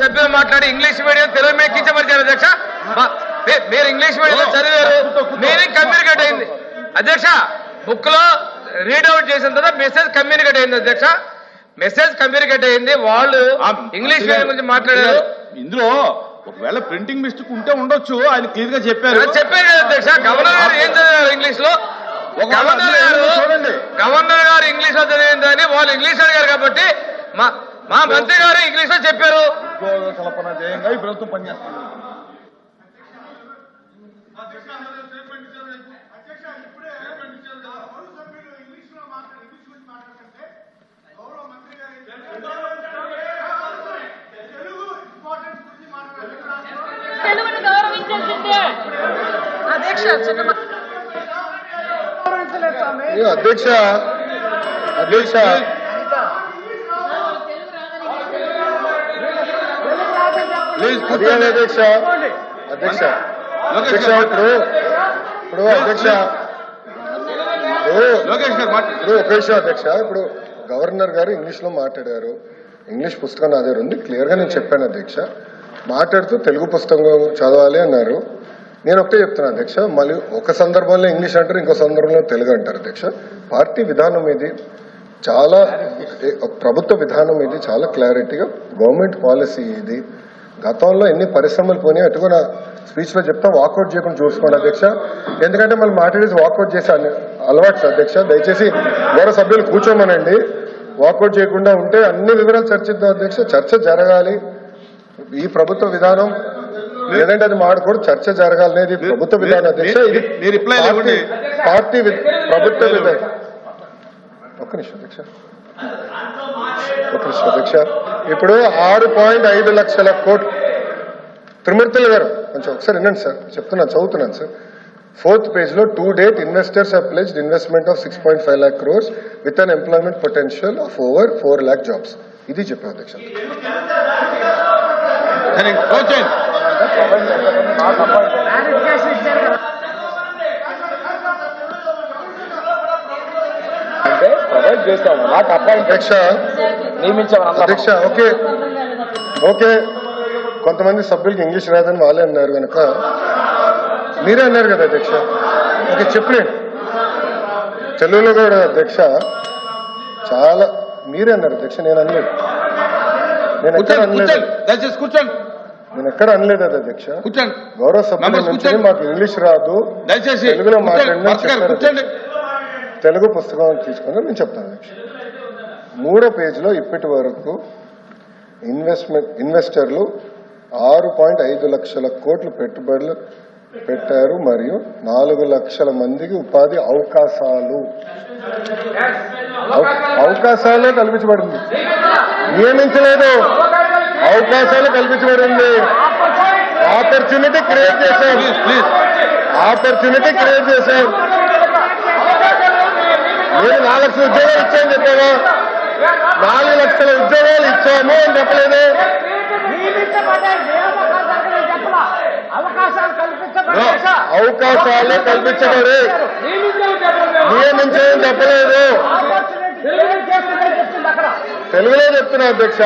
సభ్యులు మాట్లాడి English medium Telugu medium కించపరిచారు అధ్యక్ష. మీరు ఇంగ్లీష్ మీడియం చదివారు. మీనింగ్ కమ్యూనికేట్ అయింది. అధ్యక్ష బుక్లో రీడౌట్ చేసిన తర్వాత మెసేజ్ కమ్యూనికేట్ అయింది అధ్యక్ష. మెసేజ్ కమ్యూనికేట్ అయింది. వాళ్ళు ఇంగ్లీష్ మీడియం గురించి మాట్లాడారు. ఇందులో ఒకవేళ ప్రింటింగ్ మిస్టేక్ ఉంటే ఉండొచ్చు. ఆయన క్లియర్గా చెప్పారు చెప్పారు కదా అధ్యక్ష. గవర్నర్ గారు ఏం చదివారు ఇంగ్లీష్లో గవర్నర్ గారు. గవర్నర్ గారు ఇంగ్లీష్లో చదివిందని వాళ్ళు ఇంగ్లీష్ అడిగారు కాబట్టి మా మా మంత్రి గారు ఇంగ్లీష్లో చెప్పారు. ఉద్యోగ కల్పన ధ్యేయంగా ఈ ప్రభుత్వం పనిచేస్తుంది అధ్యక్ష అధ్యక్ష. ప్లీజ్ అధ్యక్ష అధ్యక్ష అధ్యక్ష ఇప్పుడు ఇప్పుడు అధ్యక్ష. ఇప్పుడు ఒక విషయం అధ్యక్ష ఇప్పుడు గవర్నర్ గారు ఇంగ్లీష్లో మాట్లాడారు. ఇంగ్లీష్ పుస్తకం నా దగ్గర ఉంది. క్లియర్గా నేను చెప్పాను అధ్యక్ష. మాట్లాడుతూ తెలుగు పుస్తకం చదవాలి అన్నారు. నేను ఒకటే చెప్తున్నా అధ్యక్ష మళ్ళీ ఒక సందర్భంలో ఇంగ్లీష్ అంటారు ఇంకో సందర్భంలో తెలుగు అంటారు అధ్యక్ష. పార్టీ విధానం ఇది చాలా ప్రభుత్వ విధానం ఇది చాలా క్లారిటీగా గవర్నమెంట్ పాలసీ ఇది. గతంలో ఎన్ని పరిశ్రమలు పోయినాయి అటు కూడా స్పీచ్లో చెప్తా వాకౌట్ చేయకుండా చూసుకోండి అధ్యక్ష. ఎందుకంటే మళ్ళీ మాట్లాడేసి వాకౌట్ చేసే అన్ని- అలవాటు అధ్యక్ష. దయచేసి గౌరవ సభ్యులు కూర్చోమనండి. వాకౌట్ చేయకుండా ఉంటే అన్ని వివరాలు చర్చిద్దాం అధ్యక్ష. చర్చ జరగాలి. ఈ ప్రభుత్వ విధానం లేదంటే అది మాడకూడదు చర్చ జరగాలనేది ప్రభుత్వ విధానం అధ్యక్ష. ఇది పార్టీ- ప్రభుత్వ విధానం. ఒక్క నిమిషం అధ్యక్ష. అధ్యక్ష ఇప్పుడు ఆరు పాయింట్ ఐదు లక్షల కోట్లు. త్రిమూర్తులు గారు కొంచెం ఒకసారి వినండి సార్. చెప్తున్నాను చదువుతున్నాను సార్. ఫోర్త్ పేజ్లో to date investors pledged investment of six point five lakh crores with an employment potential of over four lakh jobs ఇది చెప్పాను అధ్యక్ష. అంటే ప్రొవైడ్ చేస్తాము నాకు అపాయింట్ అధ్యక్ష ఓకే. ఓకే. కొంతమంది సభ్యులకి ఇంగ్లీష్ రాదని వాళ్ళే అన్నారు కనుక మీరే అన్నారు కదా అధ్యక్ష? ఓకే చెప్పలేండి తెలుగులో కూడా అధ్యక్ష చాలా మీరే అన్నారు అధ్యక్ష నేను అనలేదు. నేను ఎక్కడ అనలేదు. నేను ఎక్కడ అనలేదు అది అధ్యక్ష? గౌరవ సభ్యుల నుంచి. మాకు ఇంగ్లీష్ రాదు. దయచేసి తెలుగులో. కూర్చోండి. తెలుగు పుస్తకం తీసుకుని నేను చెప్తాను అధ్యక్ష. మూడో పేజీలో ఇప్పటి వరకు ఇన్వెస్ట్మెంట్ ఇన్వెస్టర్లు ఆరు పాయింట్ ఐదు లక్షల కోట్లు పెట్టుబడులు పెట్టారు మరియు నాలుగు లక్షల మందికి ఉపాధి అవకాశాలు. అవ- అవకాశాలే కల్పించబడింది. నియమించలేదు. అవకాశాలు కల్పించబడింది. ఆపర్చునిటీ క్రియేట్ చేశాం ప్లీజ్ ప్లీజ్ ఆపర్చునిటీ క్రియేట్ చేశాం నేను నాలుగు లక్షల ఉద్యోగాలు ఇచ్చాను చెప్పావా నాలుగు లక్షల ఉద్యోగాలు ఇచ్చాము అని చెప్పలేదు. అవకాశాలు కల్పించబడి. నియమించని చెప్పలేదు. తెలుగులో చెప్తున్నా అధ్యక్ష.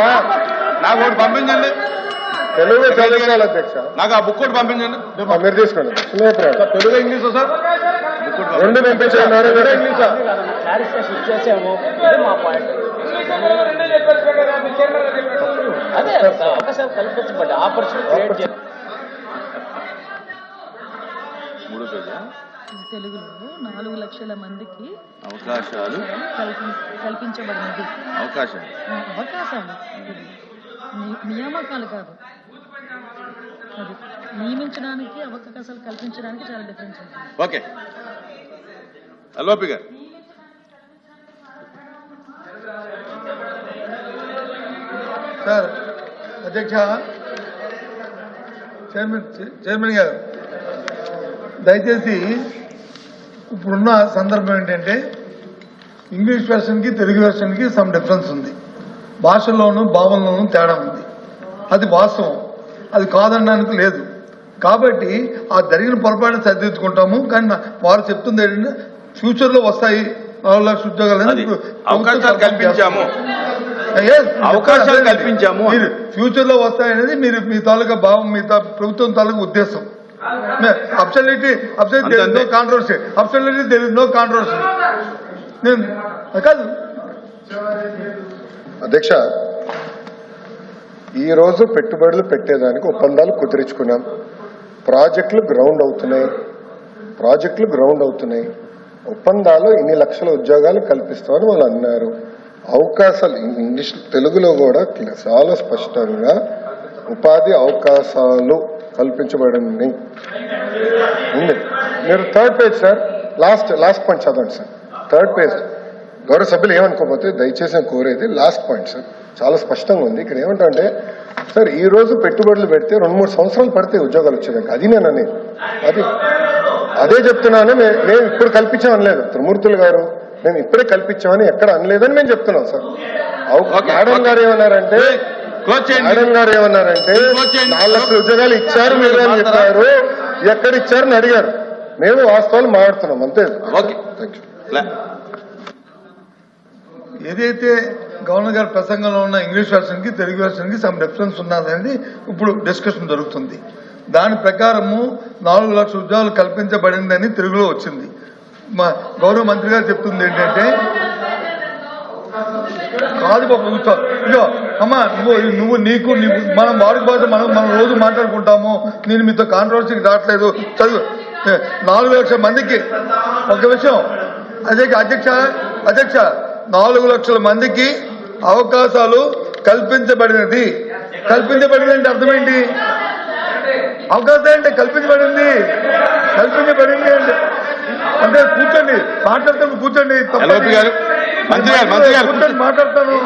నాకు ఒకటి పంపించండి. తెలుగు చదువుకోవాలి అధ్యక్ష. నాకు ఆ బుక్ ఒకటి పంపించండి. మీరు తీసుకోండి. Telugu English sir? రెండు పంపించారు ఇంగ్లీషా? క్లారిఫికేషన్ ఇచ్చేసాము ఇది మా పాయింట్. అదే అవకాశాలు కల్పించబడ్డ ఆపర్చునిటీ మూడో పేజా? తెలుగులో నాలుగు లక్షల మందికి అవకాశాలు. కల్పి- కల్పించబడినది. అవకాశాలు. ఆ, అవకాశాలు. నియామకాలు కాదు. అది నియమించడానికి అవకాశాలు కల్పించడానికి చాలా డిఫరెన్స్ ఓకే. గారు. సార్ అధ్యక్ష చైర్మన్ చైర్మన్ గారు దయచేసి ఇప్పుడున్న సందర్భం ఏంటంటే ఇంగ్లీష్ వెర్షన్కి తెలుగు వెర్షన్కి సమ్ డిఫరెన్స్ ఉంది. భాషల్లోనూ భావనలోనూ తేడా ఉంది. అది వాస్తవం. అది కాదనడానికి లేదు. కాబట్టి ఆ జరిగిన పొరపాటును సరిదిద్దుకుంటాము. కానీ వారు చెప్తుంది ఏంటంటే ఫ్యూచర్లో వస్తాయి నాలుగు లక్షల ఉద్యోగాలు అవకాశాలు కల్పించాము. అవకాశాలు. కల్పించాము. మీరు ఫ్యూచర్లో వస్తాయనేది మీరు మీ తాలూకా భావం మీ ప్రభుత్వం తాలూకా ఉద్దేశం. Absolutely absolute no. Controversy absolutely there is no controversy నేను కాదు. అధ్యక్ష ఈ రోజు పెట్టుబడులు పెట్టేదానికి ఒప్పందాలు కుదిరించుకున్నాం. ప్రాజెక్టులు గ్రౌండ్ అవుతున్నాయి. ప్రాజెక్టులు గ్రౌండ్ అవుతున్నాయి. ఒప్పందాలు ఇన్ని లక్షల ఉద్యోగాలు కల్పిస్తామని వాళ్ళు అన్నారు. అవకాశాలు ఇంగ్లీష్ తెలుగులో కూడా చాలా స్పష్టంగా ఉపాధి అవకాశాలు కల్పించబడింది. ఉంది. మీరు third page sir last last point చదవండి సార్ థర్డ్ పేజ్ గౌరవ సభ్యులు ఏమనుకోకపోతే దయచేసి కోరేది లాస్ట్ పాయింట్ సార్ చాలా స్పష్టంగా ఉంది. ఇక్కడ ఏమంటే సార్ ఈ రోజు పెట్టుబడులు పెడితే రెండు మూడు సంవత్సరాలు పడితే ఉద్యోగాలు వచ్చేదాకా అది నేను అది. అదే చెప్తున్నాను మేము ఇప్పుడు కల్పించామని లేదు. త్రిమూర్తులు గారు మేము ఇప్పుడే కల్పించామని ఎక్కడ అనలేదని మేము చెప్తున్నాం సార్. మేడం. గారు ఏమన్నారంటే మేడం గారు ఏమన్నారంటే. నాలుగు లక్షల ఉద్యోగాలు ఇచ్చారు మీరు అని చెప్పారు. ఎక్కడ ఇచ్చారని అడిగారు. మేము వాస్తవాలు మాట్లాడుతున్నాం అంతే. ఏదైతే గవర్నర్ గారి ప్రసంగంలో ఉన్న ఇంగ్లీష్ వెర్షన్కి తెలుగు వెర్షన్కి సమ్ డిఫరెన్స్ ఉన్నదనేది ఇప్పుడు డిస్కషన్ జరుగుతుంది. దాని ప్రకారము నాలుగు లక్షల ఉద్యోగాలు కల్పించబడిందని తెలుగులో వచ్చింది. మా గౌరవ మంత్రి గారు చెప్తుంది ఏంటంటే కాదు బాబు కూర్చో. అమ్మా నువ్వు నువ్వు నీకు మనం వాడుక భాష మనం మనం రోజు మాట్లాడుకుంటాము. నేను మీతో కాంట్రవర్సీకి రావట్లేదు. చదువు. నాలుగు లక్షల మందికి. ఒక విషయం. అదే అధ్యక్ష అధ్యక్ష నాలుగు లక్షల మందికి అవకాశాలు కల్పించబడినది. కల్పించబడింది అంటే అర్థమేంటి? అవకాశం అంటే కల్పించబడింది. కల్పించబడింది అంటే అంటే కూర్చోండి మాట్లాడతాను కూర్చోండి ఎల్ఓపి గారు, మంత్రి గారు, మంత్రి గారు, కూర్చోండి మాట్లాడతాను?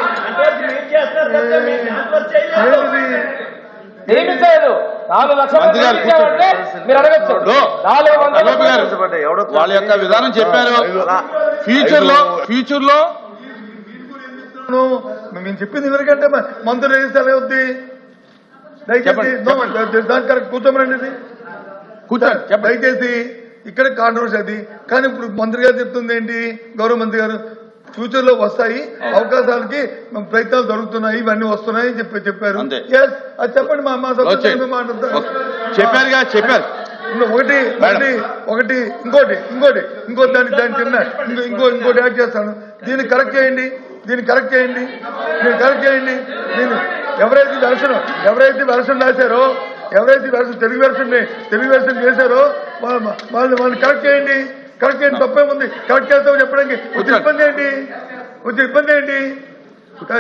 దేనికి చేయదు నాలుగు లక్షల వాళ్ళ యొక్క విధానం చెప్పారు. ఫ్యూచర్లో ఫ్యూచర్లో మేము చెప్పింది ఎవరికంటే మ- మంత్రులు దయచేసి చెప్పండి. దాని కరెక్ట్ కూర్చోమనండి ఇది. కూర్చోండి చెప్పండి. దయచేసి ఇక్కడ కాంట్రవర్సీ అది. కానీ ఇప్పుడు మంత్రి గారు చెప్తుంది ఏంటి? గౌరవ మంత్రి గారు ఫ్యూచర్లో వస్తాయి అవకాశాలకి మన ప్రయత్నాలు జరుగుతున్నాయి ఇవన్నీ వస్తున్నాయి అని చెప్పి చెప్పారు. అది చెప్పండి మా మా సభ్యులు వచ్చేయండి. మేము మాట్లాడతాం. ఓకే. చెప్పారుగా చెప్పారు. ఒకటి ఒకటి ఒకటి ఇంకోటి ఇంకోటి ఇంకో దాని దాని చిన్న ఇంకో ఇంకో ఇంకోటి యాడ్ చేస్తాను. దీన్ని కరెక్ట్ చేయండి దీన్ని కరెక్ట్ చేయండి దీన్ని కరెక్ట్ చేయండి. దీన్ని ఎవరైతే వెర్షన్ ఎవరైతే వెర్షన్ రాశారో ఎవరైతే version Telugu version Telugu version చేశారో వాళ్ళని వాళ్ళని కరెక్ట్ చేయండి. కరెక్ట్ చేయండి తప్పేముంది కరెక్ట్ చేస్తామని చెప్పడానికి వచ్చే ఇబ్బంది ఏంటి? వచ్చే ఇబ్బంది ఏంటి?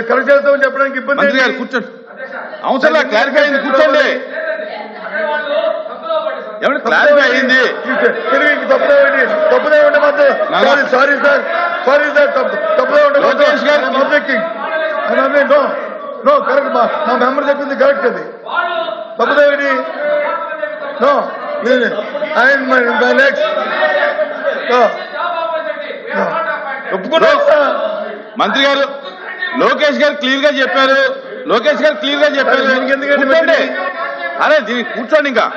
కరెక్ట్ చేస్తామని చెప్పడానికి ఇబ్బంది కూర్చోండి. అవసరం క్లారిఫై అయింది. కూర్చోండి. క్లారిఫై అయింది? తెలుగు తప్పుదే ఉండి తప్పుదే ఉండే మాత్రం నాన్న. Sorry sorry sir. Sorry sir తప్పు తప్పుదే ఉండే మాత్రం లోకేష్ గారు. అబ్జెక్టింగ్ నో నో కరెక్ట్ మా మెంబర్ చెప్పింది కరెక్ట్ అది. తప్పుదే ఉండి నో ఒప్పుకున్నా మంత్రి గారు లోకేష్ గారు క్లియర్గా చెప్పారు. లోకేష్ గారు క్లియర్గా చెప్పారు. మళ్ళీ? అరే దీనికి కూర్చోండి ఇంకా.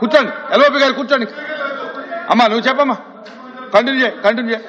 కూర్చోండి. ఎల్ఓపి గారు కూర్చోండి. అమ్మా నువ్వు చెప్పమ్మా. కంటిన్యూ చేయి కంటిన్యూ చేయి.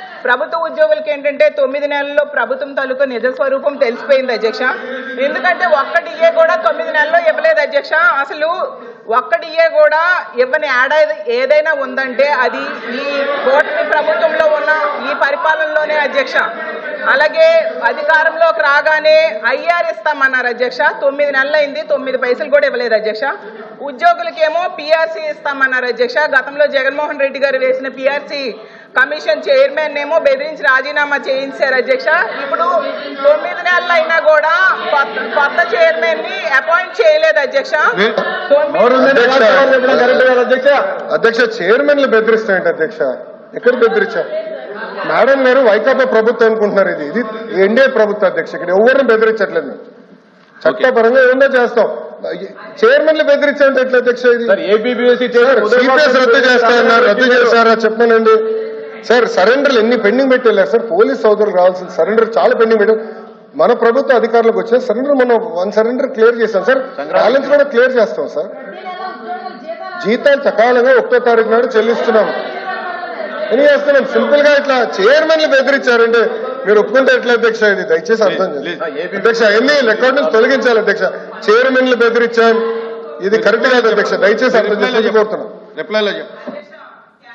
ప్రభుత్వ ఉద్యోగులకి ఏంటంటే తొమ్మిది నెలల్లో ప్రభుత్వం తాలూకు నిజ స్వరూపం తెలిసిపోయింది అధ్యక్ష. ఎందుకంటే ఒక్క కూడా తొమ్మిది నెలల్లో ఇవ్వలేదు అధ్యక్ష. అసలు ఒక్క కూడా ఇవ్వని ఏడాది ఏదైనా ఉందంటే అది ఈ కూటమి ప్రభుత్వంలో ఉన్న ఈ పరిపాలనలోనే అధ్యక్ష. అలాగే అధికారంలోకి రాగానే ఐఆర్ ఇస్తామన్నారు అధ్యక్ష. తొమ్మిది నెలలు అయింది తొమ్మిది పైసలు కూడా ఇవ్వలేదు అధ్యక్ష. ఉద్యోగులకేమో పిఆర్సీ ఇస్తామన్నారు అధ్యక్ష. గతంలో జగన్మోహన్ రెడ్డి గారు వేసిన పిఆర్సీ కమిషన్ చైర్మన్ ఏమో బెదిరించి రాజీనామా చేయించారు అధ్యక్ష. ఇప్పుడు తొమ్మిది నెలలు అయినా కూడా కొత్త కొత్త చైర్మన్ని అపాయింట్ చేయలేదు అధ్యక్ష. అధ్యక్ష చైర్మన్లు బెదిరిస్తాయంట అధ్యక్ష. ఎక్కడ బెదిరించా మేడం గారు వైకాపా ప్రభుత్వం అనుకుంటున్నారు ఇది. ఇది ఎన్డీఏ ప్రభుత్వ అధ్యక్ష. ఇక్కడ ఎవరిని బెదిరించట్లేదు మేము చట్టపరంగా ఏందో చేస్తాం. చైర్మన్లు బెదిరించాలంటే ఎట్లా అధ్యక్ష ఇది? సిపిఎస్ రద్దు చేస్తారన్నారు రద్దు చేస్తారా చెప్పనండి సార్ సరెండర్లు ఎన్ని పెండింగ్ పెట్టి వెళ్ళారు సార్ పోలీస్ సోదరులు రావాల్సిన సరెండర్ చాలా పెండింగ్ పెట్టాం. మన ప్రభుత్వ అధికారులకు వచ్చిన సరెండర్ మనం వన్ సరెండర్ క్లియర్ చేస్తాం సార్ బ్యాలెన్స్ కూడా క్లియర్ చేస్తాం సార్. జీతాలు సకాలంగా ఒకటో తారీఖు నాడు చెల్లిస్తున్నాం అని చేస్తున్నాం సింపుల్గా ఇట్లా చైర్మన్లు బెదిరించారంటే మీరు ఒప్పుకుంటే ఎట్లా అధ్యక్ష? ఇది దయచేసి అర్థం చేయండి అధ్యక్ష ఎన్ని రికార్డు నుంచి తొలగించాలి అధ్యక్ష. చైర్మన్లు బెదిరించాం. ఇది కరెక్ట్ కాదు అధ్యక్ష. దయచేసి అర్థం చేసి కోరుతున్నాం రిప్లైలో చెప్పు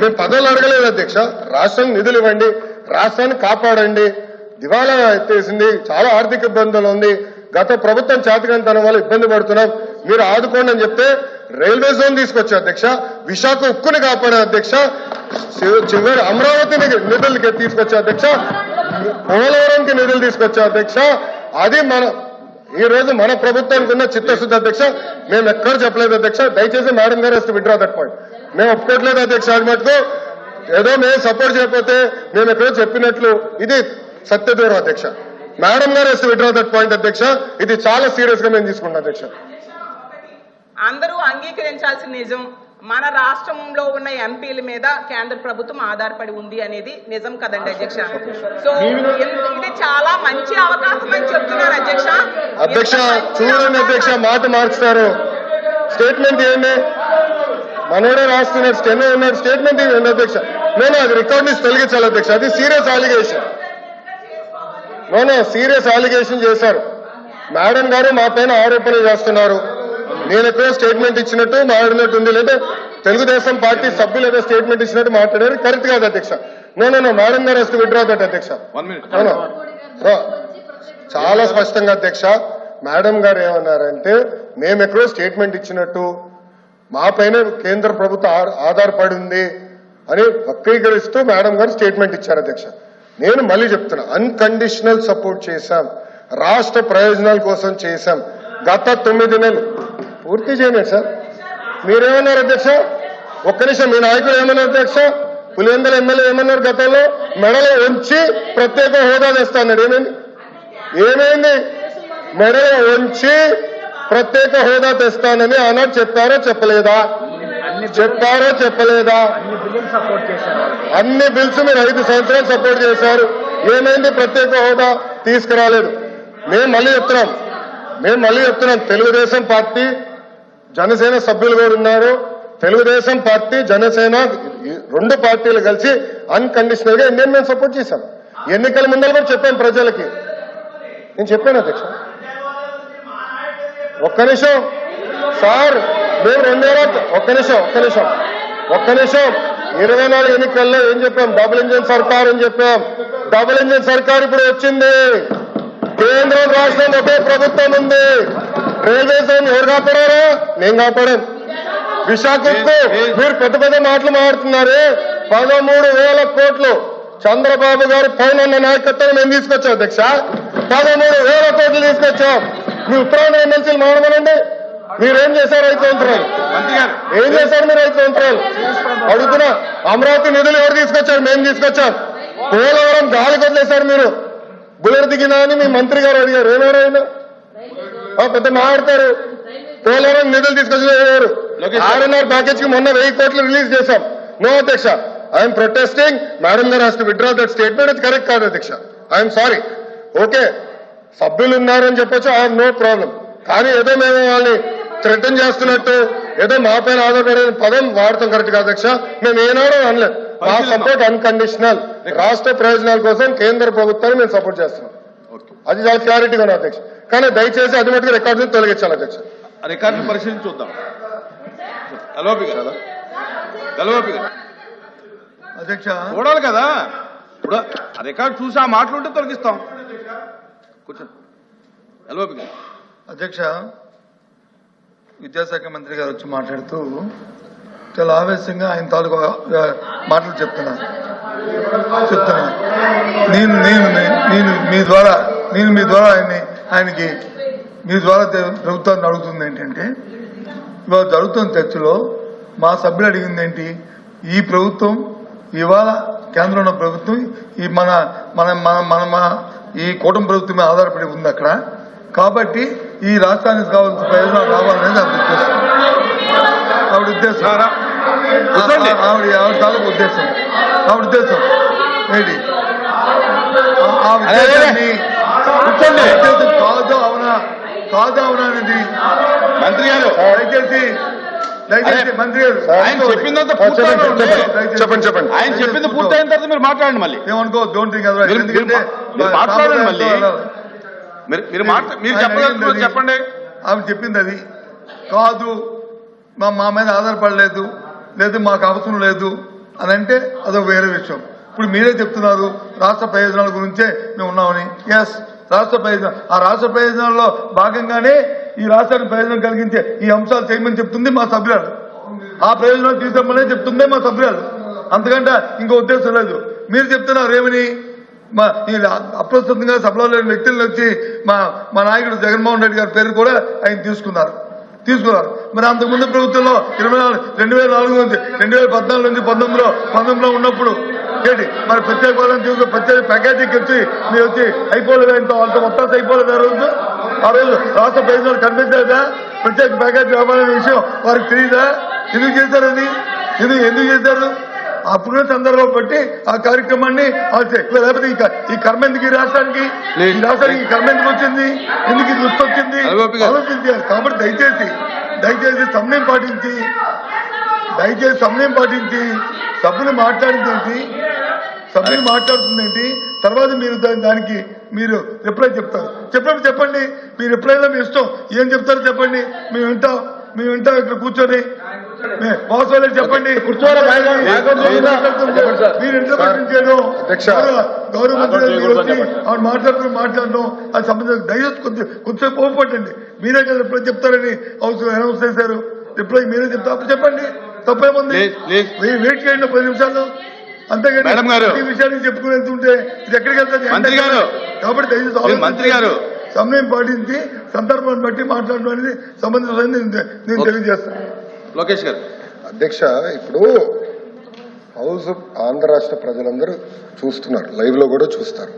మేము పదవులు అడగలేదు అధ్యక్ష. రాష్ట్రం నిధులు ఇవ్వండి రాష్ట్రాన్ని కాపాడండి. దివాలా ఎత్తేసింది చాలా ఆర్థిక ఇబ్బందులు ఉంది. గత ప్రభుత్వం చేతకంతనం వల్ల ఇబ్బంది పడుతున్నాం. మీరు ఆదుకోండి అని చెప్తే రైల్వే జోన్ తీసుకొచ్చే అధ్యక్ష? విశాఖ ఉక్కుని కాపాడే అధ్యక్ష. చివరి అమరావతి నిధులకి తీసుకొచ్చే అధ్యక్ష? పోలవరంకి నిధులు తీసుకొచ్చే అధ్యక్ష? అది మన ఈ రోజు మన ప్రభుత్వానికి ఉన్న చిత్తశుద్ధి అధ్యక్ష మేము ఎక్కడ చెప్పలేదు అధ్యక్ష దయచేసి మేడం గారు వస్తే విడ్రా దట్ పాయింట్ మేము ఒప్పుకోవట్లేదు అధ్యక్ష అది మటుకు. ఏదో మేము సపోర్ట్ చేయకపోతే మేము ఎక్కడో చెప్పినట్లు ఇది సత్యదూరం అధ్యక్ష. మేడం గారు వస్తే విడ్రా దట్ పాయింట్ అధ్యక్ష. ఇది చాలా సీరియస్గా మేము తీసుకుంటాం అధ్యక్ష. అందరూ అంగీకరించాల్సిన నిజం. మన రాష్ట్రంలో ఉన్న ఎంపీల మీద కేంద్ర ప్రభుత్వం ఆధారపడి ఉంది అనేది నిజం కదండి అధ్యక్ష. సో ఇది చాలా మంచి అవకాశం అని చెప్తున్నారు అధ్యక్ష. అధ్యక్ష చూడండి అధ్యక్ష మాట మార్చుతారు. స్టేట్మెంట్ ఏంటి మనోడే రాస్తున్నారు స్టెనో ఉన్నారు స్టేట్మెంట్ ఇవ్వండి అధ్యక్ష. నేను అది రికార్డ్ నుంచి తొలగించాలి అధ్యక్ష. అది serious allegation no no serious allegation చేశారు. మేడం గారు మా పైన ఆరోపణలు చేస్తున్నారు. నేను ఎక్కడో స్టేట్మెంట్ ఇచ్చినట్టు మాట్లాడినట్టు ఉంది. లేదా తెలుగుదేశం పార్టీ సభ్యులు ఏదో స్టేట్మెంట్ ఇచ్చినట్టు మాట్లాడారు. కరెక్ట్ కాదు అధ్యక్ష. నో నో మేడం గారు వస్తే విడ్రా దట్ అధ్యక్ష. చాలా స్పష్టంగా అధ్యక్ష మేడం గారు ఏమన్నారంటే మేము ఎక్కడో స్టేట్మెంట్ ఇచ్చినట్టు మా పైన కేంద్ర ప్రభుత్వం ఆధారపడి ఉంది అని వక్రీకరిస్తూ మేడం గారు స్టేట్మెంట్ ఇచ్చారు అధ్యక్ష. నేను మళ్ళీ చెప్తున్నా అన్కండిషనల్ సపోర్ట్ చేశాం. రాష్ట్ర ప్రయోజనాల కోసం చేశాం. గత తొమ్మిది నెలలు పూర్తి చేయలేదు సార్. మీరేమన్నారు అధ్యక్ష? ఒక్క నిమిషం మీ నాయకుడు ఏమన్నారు అధ్యక్ష? పులివెందల ఎమ్మెల్యే ఏమన్నారు గతంలో? మెడలో ఉంచి ప్రత్యేక హోదా తెస్తా అన్నాడు ఏమైంది? ఏమైంది? మెడలో ఉంచి ప్రత్యేక హోదా తెస్తానని ఆనాడు చెప్పారో చెప్పలేదా? చెప్పారో చెప్పలేదా? అన్ని బిల్స్ మీరు ఐదు సంవత్సరాలు సపోర్ట్ చేశారు. ఏమైంది? ప్రత్యేక హోదా తీసుకురాలేదు. మేము మళ్ళీ చెప్తున్నాం. మేము మళ్ళీ చెప్తున్నాం. తెలుగుదేశం పార్టీ జనసేన సభ్యులు కూడా ఉన్నారు. తెలుగుదేశం పార్టీ జనసేన రెండు పార్టీలు కలిసి అన్కండిషనల్గా ఇండియన్ మేము సపోర్ట్ చేశాం. ఎన్నికల ముందర కూడా చెప్పాం ప్రజలకి. నేను చెప్పాను అధ్యక్ష. ఒక్క నిమిషం. సార్ మేము రెండేళ్ళ ఒక్క నిమిషం ఒక్క నిమిషం. ఒక్క నిమిషం. ఇరవై నాలుగు ఎన్నికల్లో ఏం చెప్పాం? డబుల్ ఇంజిన్ సర్కార్ అని చెప్పాం. డబుల్ ఇంజిన్ సర్కార్ ఇప్పుడు వచ్చింది. కేంద్రం రాష్ట్రం ఒకే ప్రభుత్వం ఉంది. రైల్వే జోన్ ఎవరు కాపాడారా? నేను కాపాడాను విశాఖకు మీరు పెద్ద పెద్ద మాటలు మాట్లాడుతున్నారే. పదమూడు వేల కోట్లు చంద్రబాబు గారు పైన ఉన్న నాయకత్వం మేము తీసుకొచ్చాం అధ్యక్ష. పదమూడు వేల కోట్లు తీసుకొచ్చాం. మీ ఉత్తరాంధ్ర ఎమ్మెల్సీలు మాడమనండి మీరేం చేశారు ఐదు సంవత్సరాలు మంత్రి గారు ఏం చేశారు మీరు ఐదు సంవత్సరాలు అడుగుతున్నా అమరావతి నిధులు ఎవరు తీసుకొచ్చారు? మేము తీసుకొచ్చాం. పోలవరం గాలి వదిలేశారు మీరు. బుల్లెర్ దిగినా అని మీ మంత్రి గారు అడిగారు. ఆ, పెద్ద మాట్లాడతారు పోలవరం నిధులు తీసుకొచ్చారు ఆర్ఎన్ఆర్ ప్యాకేజ్కి మొన్న వెయ్యి కోట్లు రిలీజ్ చేశాం. నో అధ్యక్ష. ఐఎమ్ ప్రొటెస్టింగ్ మేడం గారు has to withdraw that statement ఇది కరెక్ట్ కాదు అధ్యక్ష. ఐఎమ్ సారీ ఓకే సభ్యులు ఉన్నారని చెప్పొచ్చు. ఐఎమ్ నో ప్రాబ్లం కానీ ఏదో మేము వాళ్ళని థ్రెటన్ చేస్తున్నట్టు ఏదో మా పైన ఆధారపడే పదం వాడతాం. కరెక్ట్ కాదు అధ్యక్ష. మేము ఏనాడో అనలేదు మా సపోర్ట్ అన్కండిషనల్ రాష్ట్ర ప్రయోజనాల కోసం కేంద్ర ప్రభుత్వాన్ని మేము సపోర్ట్ చేస్తున్నాం. ఓకే. అది చాలా క్లారిటీగా ఉంది అధ్యక్ష. కానీ దయచేసి అది మటుకు రికార్డు తొలగించాలి అధ్యక్ష. ఆ రికార్డుని పరిశీలించి చూద్దాం. గారు అధ్యక్ష. చూడాలి కదా. ఇప్పుడు ఆ రికార్డు చూసి ఆ మాటలు ఉంటే తొలగిస్తాం. గారు అధ్యక్ష విద్యాశాఖ మంత్రి గారు వచ్చి మాట్లాడుతూ చాలా ఆవేశంగా ఆయన తాలూకా మాటలు చెప్తున్నారు. చెప్తున్నారు. నేను నేను నేను మీ ద్వారా నేను మీ ద్వారా ఆయన్ని ఆయనకి మీ ద్వారా ప్రభుత్వాన్ని అడుగుతుంది ఏంటంటే ఇవాళ జరుగుతున్న చర్చలో మా సభ్యులు అడిగింది ఏంటి? ఈ ప్రభుత్వం ఇవాళ కేంద్రంలో ఉన్న ప్రభుత్వం ఈ మన మన మన మన ఈ కూటమి ప్రభుత్వం ఆధారపడి ఉంది అక్కడ. కాబట్టి ఈ రాష్ట్రానికి కావాల్సిన ప్రయోజనాలు రావాలనేది ఆవిడ ఉద్దేశం. ఆవిడ ఉద్దేశం. ఆవిడ ఆవిడ తాలూకు ఉద్దేశం. ఆవిడ ఉద్దేశం. ఏంటి? ఆ-. ఉద్దేశాన్ని కూర్చోండి. కాదు అవునా? కాదు అవునా అనేది? మంత్రి గారు దయచేసి. మంత్రి గారు ఆయన చెప్పిందంతా చెప్పండి చెప్పండి చెప్పింది పూర్తయిన తర్వాత మీరు మాట్లాడండి మళ్ళీ. ఏమనుకో డోంట్ థింక్ ఎందుకంటే మాట్లాడండి మళ్ళీ. మీరు చెప్పగలుగుతున్నారు చెప్పండి. ఆమె చెప్పింది అది. కాదు మా మా మీద ఆధారపడలేదు లేదు మాకు అవసరం లేదు అని అంటే అదొక వేరే విషయం. ఇప్పుడు మీరే చెప్తున్నారు రాష్ట్ర ప్రయోజనాల గురించే మేము ఉన్నామని. ఎస్ రాష్ట్ర ప్రయోజనం. ఆ రాష్ట్ర ప్రయోజనంలో భాగంగానే ఈ రాష్ట్రానికి ప్రయోజనం కలిగించే ఈ అంశాలు చేయమని చెప్తుంది మా సభ్యురాలు. ఆ ప్రయోజనాలు తీసుకోమనే చెప్తుందే మా సభ్యురాలు. అంతకంటే ఇంకో ఉద్దేశం లేదు. మీరు చెప్తున్నారు ఏమని మా అప్రస్తుతంగా సభలో లేని వ్యక్తులను వచ్చి మా మా నాయకుడు జగన్మోహన్ రెడ్డి గారి పేరు కూడా ఆయన తీసుకున్నారు. తీసుకున్నారు. మరి అంతకుముందు ప్రభుత్వంలో ఇరవై నాలుగు రెండు వేల నాలుగు నుంచి రెండు వేల పద్నాలుగు నుంచి పంతొమ్మిదిలో పంతొమ్మిదిలో ఉన్నప్పుడు ఏంటి? మరి ప్రత్యేక పదం తీసుకుని ప్రత్యేక ప్యాకేజీకి వచ్చి మీరు వచ్చి అయిపోలేదు ఇంత వాళ్ళతో మొత్తం అయిపోలేదు ఆ రోజు? ఆ రోజు రాష్ట్ర ప్రయోజనాలు కనిపించలేదా? ప్రత్యేక ప్యాకేజీ ఇవ్వాలనే విషయం వారికి తెలియదా ఎందుకు చేశారు అది? ఎందుకు ఎందుకు చేశారు? అప్పుడున్న సందర్భం బట్టి ఆ కార్యక్రమాన్ని లేకపోతే ఈ కర్మ ఎందుకు ఈ రాష్ట్రానికి? ఈ రాష్ట్రానికి ఈ కర్మ ఎందుకు వచ్చింది? ఎందుకు ఇది వచ్చింది. ఆలోచించారు కాబట్టి దయచేసి దయచేసి సమయం పాటించి దయచేసి సమయం పాటించి సభ్యులు మాట్లాడింది సభ్యులు మాట్లాడుతుంది ఏంటి తర్వాత మీరు దానికి మీరు రిప్లై చెప్తారు? చెప్పండి చెప్పండి. మీ రిప్లైలో మీ ఇష్టం ఏం చెప్తారో చెప్పండి. మేము వింటాం. మేము వింటాం ఇక్కడ కూర్చొని. మోసోలే చెప్పండి. మీరు ఇంటర్ప్రిటేషన్ చేయడం. గౌరవ- మంత్రి వచ్చి ఆవిడ మాట్లాడుతూ మాట్లాడడం అది సంబంధం దయచేసి కొంచెం కొంచెం పోపట్టండి మీరే కదా రిప్లై చెప్తారని అవసరం అనౌన్స్ చేశారు. రిప్లై మీరే అప్పుడు చెప్పండి. తప్పేముంది. వెయిట్ చేయండి పది నిమిషాలు అంతేగాని. ఈ విషయాన్ని చెప్పుకుని వెళ్తుంటే ఇది ఎక్కడికి గారు. కాబట్టి దయచేసి. మంత్రి గారు. సమయం పాటించి సందర్భాన్ని బట్టి మాట్లాడడం అనేది సంబంధించిన నేను నేను తెలియజేస్తాను లోకేష్ గారు. అధ్యక్ష ఇప్పుడు హౌస్ ఆంధ్ర రాష్ట్ర ప్రజలందరూ చూస్తున్నారు. లైవ్లో కూడా చూస్తారు.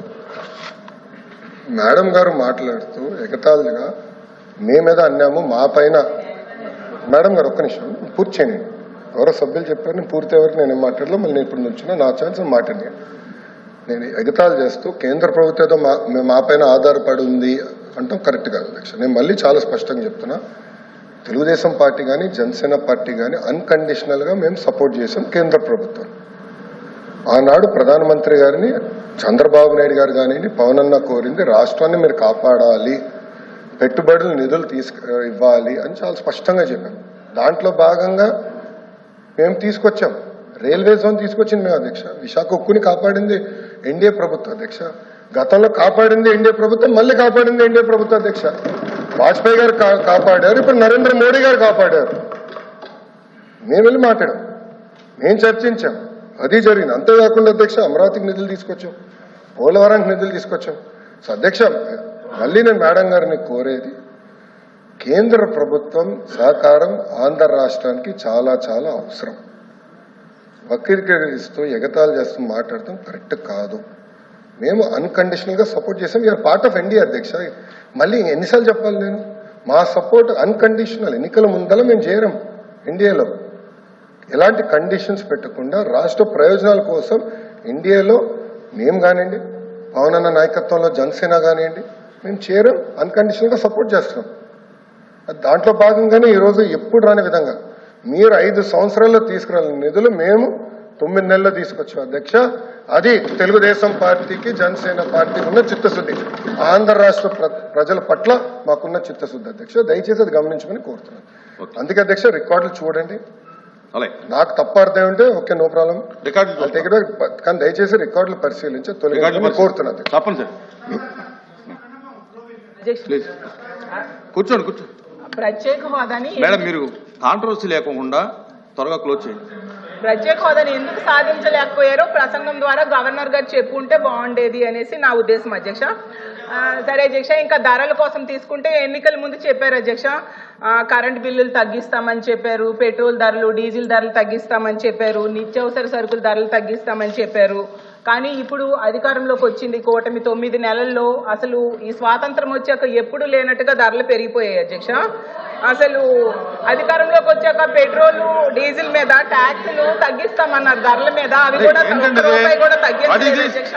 మేడం గారు మాట్లాడుతూ ఎగతాళిగా మేమేదో అన్నాము మా పైన. మేడం గారు ఒక్క నిమిషం పూర్తి చేయండి. ఎవరో సభ్యులు చెప్పారు నేను పూర్తి ఎవరికి నేను ఏం మాట్లాడలో మళ్ళీ నేను ఇప్పుడు నుంచిన నా ఛాన్స్ మాట్లాడి నేను ఎగతాలు చేస్తూ కేంద్ర ప్రభుత్వం ఏదో మా మేము మా పైన ఆధారపడి ఉంది అంటాం కరెక్ట్ కాదు అధ్యక్ష నేను మళ్ళీ చాలా స్పష్టంగా చెప్తున్నా. తెలుగుదేశం పార్టీ కానీ జనసేన పార్టీ కానీ అన్కండిషనల్గా మేము సపోర్ట్ చేసాం కేంద్ర ప్రభుత్వం. ఆనాడు ప్రధానమంత్రి గారిని చంద్రబాబు నాయుడు గారు కానివ్వండి పవన్ అన్న కోరింది రాష్ట్రాన్ని మీరు కాపాడాలి పెట్టుబడులు నిధులు తీసుకు ఇవ్వాలి అని చాలా స్పష్టంగా చెప్పాం. దాంట్లో భాగంగా మేము తీసుకొచ్చాం. రైల్వే జోన్ తీసుకొచ్చింది మేము అధ్యక్ష. విశాఖ ఉక్కుని కాపాడింది. ఎన్డీఏ ప్రభుత్వ అధ్యక్ష. గతంలో కాపాడింది ఎన్డీఏ ప్రభుత్వం మళ్ళీ కాపాడింది ఎన్డీఏ ప్రభుత్వ అధ్యక్ష. వాజ్పేయి గారు కా- కాపాడారు ఇప్పుడు నరేంద్ర మోడీ గారు కాపాడారు. మేము వెళ్ళి మాట్లాడాం మేము చర్చించాం. అది జరిగింది. అంతేకాకుండా అధ్యక్ష అమరావతికి నిధులు తీసుకొచ్చాం. పోలవరానికి నిధులు తీసుకొచ్చాం. సో అధ్యక్ష మళ్ళీ నేను మేడం గారిని కోరేది కేంద్ర ప్రభుత్వం సహకారం ఆంధ్ర రాష్ట్రానికి చాలా చాలా అవసరం. వక్రీకరిస్తూ ఎగతాళి చేస్తూ మాట్లాడటం కరెక్ట్ కాదు. మేము అన్కండిషనల్గా సపోర్ట్ చేసాం. యూఆర్ పార్ట్ ఆఫ్ ఇండియా అధ్యక్ష. మళ్ళీ ఎన్నిసార్లు చెప్పాలి నేను? మా సపోర్ట్ అన్కండిషనల్. ఎన్నికల ముందల మేము చేరం ఇండియాలో ఎలాంటి కండిషన్స్ పెట్టకుండా రాష్ట్ర ప్రయోజనాల కోసం ఇండియాలో మేము కానివ్వండి పవన్ అన్న నాయకత్వంలో జనసేన కానివ్వండి మేము చేరం అన్కండిషనల్గా సపోర్ట్ చేస్తున్నాం. దాంట్లో భాగంగానే ఈరోజు ఎప్పుడు రాని విధంగా మీరు ఐదు సంవత్సరాల్లో తీసుకురాలని నిధులు మేము తొమ్మిది నెలల్లో తీసుకొచ్చాం అధ్యక్ష. అది తెలుగుదేశం పార్టీకి జనసేన పార్టీకి ఉన్న చిత్తశుద్ధి. ఆంధ్ర రాష్ట్ర ప్ర- ప్రజల పట్ల మాకున్న చిత్తశుద్ధి అధ్యక్ష. దయచేసి అది గమనించమని కోరుతున్నాను. అందుకే అధ్యక్ష రికార్డులు చూడండి. నాకు తప్ప అర్థం ఉంటే ఓకే నో ప్రాబ్లం రికార్డులు టేక్ కానీ దయచేసి రికార్డులు పరిశీలించి తొలగించమని రికార్డులు కోరుతున్నాను కూర్చోండి కూర్చోండి. ప్రత్యేక హోదాని మేడం మీరు కాంట్రవర్సీ లేకుండా త్వరగా క్లోజ్ చేయండి. ప్రత్యేక హోదాని ఎందుకు సాధించలేకపోయారో ప్రసంగం ద్వారా గవర్నర్ గారు చెప్పుంటే బాగుండేది అనేసి నా ఉద్దేశం అధ్యక్ష. సరే అధ్యక్ష ఇంకా ధరల కోసం తీసుకుంటే ఎన్నికల ముందు చెప్పారు అధ్యక్ష. కరెంట్ బిల్లులు తగ్గిస్తామని చెప్పారు పెట్రోల్ ధరలు డీజిల్ ధరలు తగ్గిస్తామని చెప్పారు నిత్యావసర సరుకుల ధరలు తగ్గిస్తామని చెప్పారు. కానీ ఇప్పుడు అధికారంలోకి వచ్చింది కూటమి తొమ్మిది నెలల్లో అసలు ఈ స్వాతంత్రం వచ్చాక ఎప్పుడు లేనట్టుగా ధరలు పెరిగిపోయాయి అధ్యక్ష అసలు అధికారంలోకి వచ్చాక పెట్రోల్ డీజిల్ మీద ట్యాక్సులు తగ్గిస్తామన్నారు ధరల మీద అవి కూడా రూపాయి కూడా ఇది? అధ్యక్ష